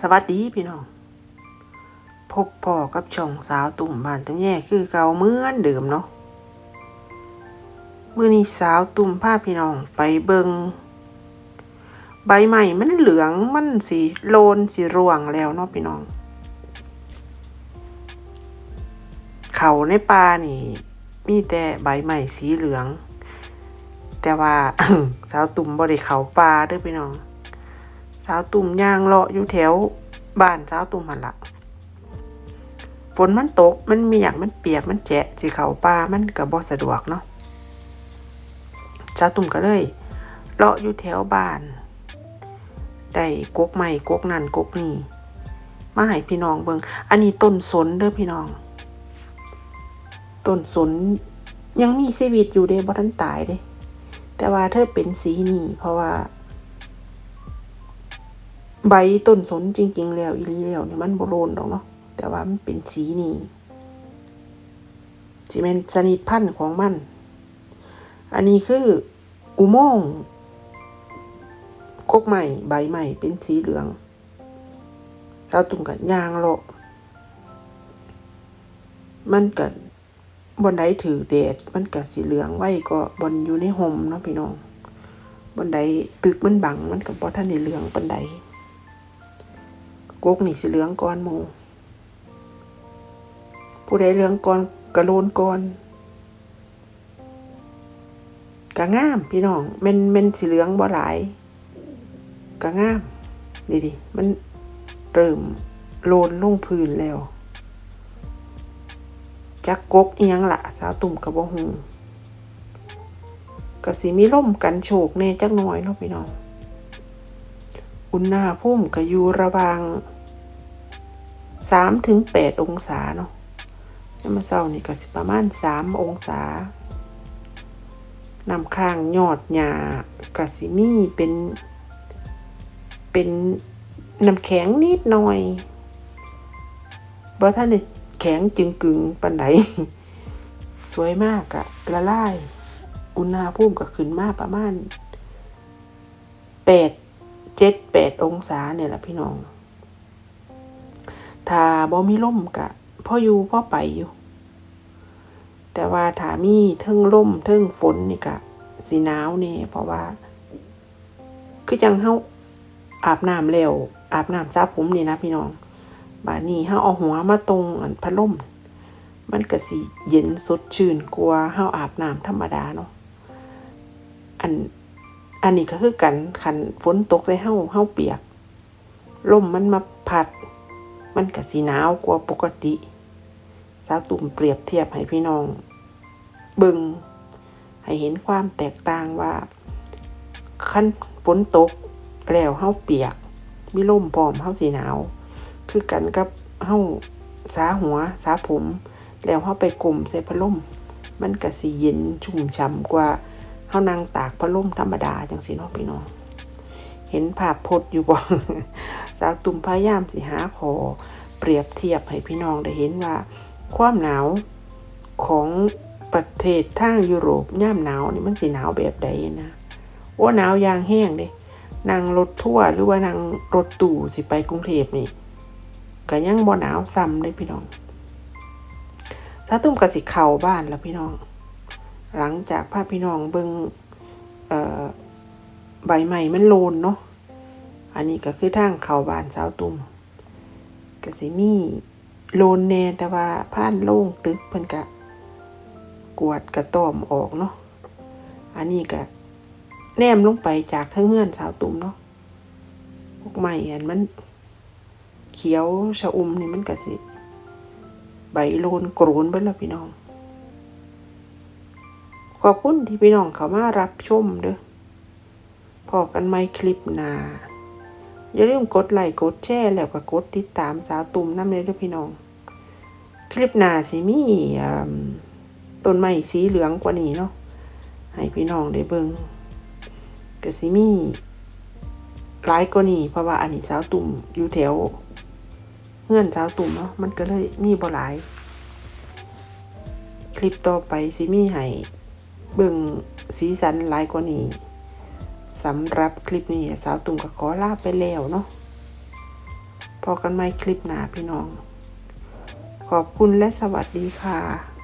สวัสดีพี่น้อง พบพ่อกับช่องสาวตุ่มบ้านตุ้มแย่คือเก่าเหมือนเดิมเนาะมื้อนี้สาวตุ่มพาพี่น้องไปเบิงใบใหม่มันเหลืองมันสีโลนสีร่วงแล้วเนาะพี่น้อง เขาในป่านี่ มีแต่ใบใหม่สีเหลือง แต่ว่าสาวตุ่มบ่ได้เขาป่าด้อพี่น้อง สาวตุ่มยางเลาะอยู่แถวบ้านสาวตุ่มหันละฝนมันตกมันเมีย่างมันเปียกมันแจะสิเขาป่ามันก็บ่สะดวกเนาะสาวตุ่มก็เลยเลาะอยู่แถวบ้านได้กกใหม่กกนั่นกกนี่มาให้พี่น้องเบิงอันนี้ต้นสนเด้อพี่น้อง ต้นสนยังมีชีวิตอยู่เด้บ่ทันตายเด้แต่ว่าเธอเป็นสีนี่เพราะว่า ใบต้นสนจริง ๆ แล้วอีลีแล้วเนี่ยมันโบโลนดอกเนาะแต่ว่ามันเป็นสีนี่สิเป็นสนิทพันธุ์ของมัน อันนี้คืออุโมงค์กกใหม่ใบใหม่เป็นสีเหลืองเจ้าตุ่มกับยางโลมันกับบนไดถือแดดมันกับสีเหลืองไว้ก็บนอยู่ในห่มเนาะพี่น้องบนไดตึกมันบังมันกับบอท่านในเหลืองบนได กกนี่สิเหลืองก่อนหมูผู้ใดเหลืองก่อนกระโลนก่อนกะงาม พี่น้องเม่นเม่นสีเหลืองบ่หลายกะงามนี่ดิมันเริ่มโลนลงพื้นแล้วจักกกเอียงละสาวตุ่มกระบหูกะสิมีล่มกันโฉกแน่จักหน่อยเนาะพี่น้อง อุณหภูมิก็อยู่ระวาง สามถึงแปดองศาเนาะน้ำมันเศร้านี่ก็สิประมาณสามองศาน้ำข้างยอดหญ้ากะสิมีเป็น เป็นน้ำแข็งนิดหน่อยบ่ท่านได้แข็งจึงกึงปันไหนสวยมากอะละลาย อุณหภูมิก็ขึ้นมาประมาณแปดเจ็ดแปดองศาเนี่ยแหละพี่น้อง ถ้าบ่มีล่มกะพ่ออยู่พ่อไปอยู่ แต่ว่าถ้ามีเทิงล่มเทิงฝนนี่กะสีหนาวเนี่ยเพราะว่า คือจังเฮาอาบน้ำแล้วอาบน้ำซาผมนี่นะพี่น้องบานี้เฮาเอาหัวมาตรงอันพัดลมมันก็สิเย็นสดชื่นกว่าเฮาอาบน้ำธรรมดาเนาะอันอันนี้ก็คือกันคันฝนตกใส่เฮาเฮาเปียกลมมันมาพัด มันก็สีหนาวกว่าปกติสาวตุ่มเปรียบเทียบให้พี่น้องบิงให้เห็นความแตกต่างว่าคันฝนตกแล้วเฮาเปียกมีลมพร้อมเฮาสีหนาว คือกันกับเฮาสาหัวสาผม แล้วเฮาไปกลุ่มใส่พัดลมมันก็สิเย็นชุ่มฉ่ำกว่าเฮานั่งตากพัดลมธรรมดาจังสิเนาะพี่น้อง เห็นภาพพจน์อยู่บ่ สาวตุ่มพยายามสิหาขอ เปรียบเทียบให้พี่น้องได้เห็นว่า ความหนาวของประเทศทางยุโรปย่ามหนาวนี่มันสิหนาวแบบใดนะโอ้หนาวยางแห้งเด้นั่งรถทั่วร์หรือว่านั่งรถตู้สิไปกรุงเทพนี่ก็ยังบ่หนาวซ้ำเลยพี่น้องสาตุ่มก็สิเข้าบ้านแล้วพี่น้อง หลังจากภาพพี่น้องเบิงเอ่อใบใหม่มันโลนเนาะ อันนี้ก็คือทางเขาบานสาวตุ่มก็สิมีโลนแน่แต่ว่าผ่านโล่งตึกเพิ่นกะกวดกระต้อมออกเนาะ อันนี้ก็แนมลงไปจากเทิงเงื่อนสาวตุ่มเนาะพวกใหม่อันมัน เขียวชะอุ่มนี่มันก็สิ ใบโลนโกรนเบิดแล้วพี่น้อง ขอบคุณที่พี่น้องเขามารับชมเด้อพอกันไม่คลิปหนา อย่าลืมกดไลค์กดแชร์แล้วก็กดติดตามสาวตุ่มน้ำเลยเด้อพี่น้อง คลิปหนาสิมีอ่าต้นไม้สีเหลืองกว่านี้เนาะให้พี่น้องได้เบิงก็สิมีหลายกว่านี้เพราะว่าอันนี้สาวตุ่มอยู่แถวเงื่อนสาวตุ่มเนาะมันก็เลยมีบ่หลาย คลิปต่อไปสิมีให้เบิ่งสีสันหลายกว่านี้ สำหรับคลิปนี้สาวตุ่มก็ขอลาไปแล้วเนาะพอกันไหมคลิปหนาพี่น้อง ขอบคุณและสวัสดีค่ะ